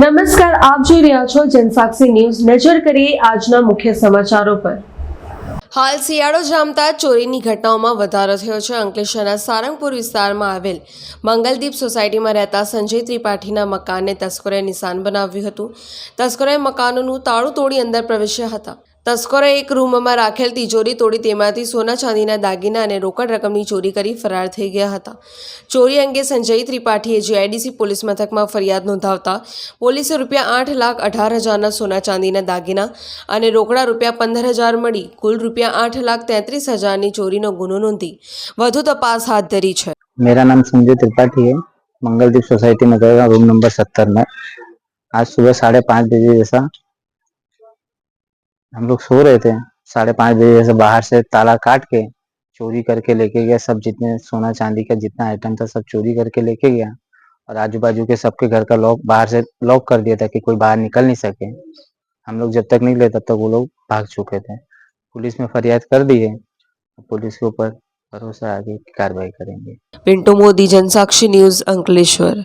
નમસ્કાર, આપ જોઈ રહ્યા છો જનસાક્ષી ન્યૂઝ. નજર કરીએ આજના મુખ્ય સમાચારો પર. હાલ શિયાળો જામતા ચોરીની ઘટનાઓમાં વધારો થયો છે. અંકલેશ્વરના સારંગપુર વિસ્તારમાં આવેલ મંગલદીપ સોસાયટીમાં રહેતા સંજય ત્રિપાઠીના મકાનને તસ્કરોએ નિશાન બનાવ્યું હતું. તસ્કરોએ મકાનોનું તાળું તોડી અંદર પ્રવેશ્યા હતા. તસ્કરોએ એક રૂમમાં રાખેલ તિજોરી તોડી તેમાંથી સોના ચાંદીના દાગીના અને રોકડ રકમની ચોરી કરી ફરાર થઈ ગયા હતા ચોરી અંગે સંજય ત્રિપાઠીએ જીઆઈડીસી પોલીસ મથકમાં ફરિયાદ નોંધાવતા પોલીસે રૂપિયા આઠ લાખ અઢાર હજારના સોના ચાંદીના દાગીના અને રોકડા રૂપિયા પંદર હજાર મળી કુલ રૂપિયા આઠ લાખ તેત્રીસ હજારની ચોરીનો ગુનો નોંધી વધુ તપાસ હાથ ધરી છે मेरा नाम संजय त्रिपाठी है मंगलदीप सोसाइटी में रहेगा रूम नंबर सत्तर में आज सुबह साढ़े पाँच बजे जैसा हम लोग सो रहे थे। साढ़े पाँच बजे जैसे बाहर से ताला काट के चोरी करके लेके गया। सब जितने सोना चांदी का जितना आइटम था, सब चोरी करके लेके गया। और आजू बाजू के सबके घर का लॉक बाहर से लॉक कर दिया था कि कोई बाहर निकल नहीं सके। हम लोग जब तक निकले तब तक वो लोग भाग चुके थे। पुलिस में फरियाद कर दी है। पुलिस के ऊपर भरोसा आगे कार्रवाई करेंगे। पिंटू मोदी, जनसाक्षी न्यूज़, अंकलेश्वर।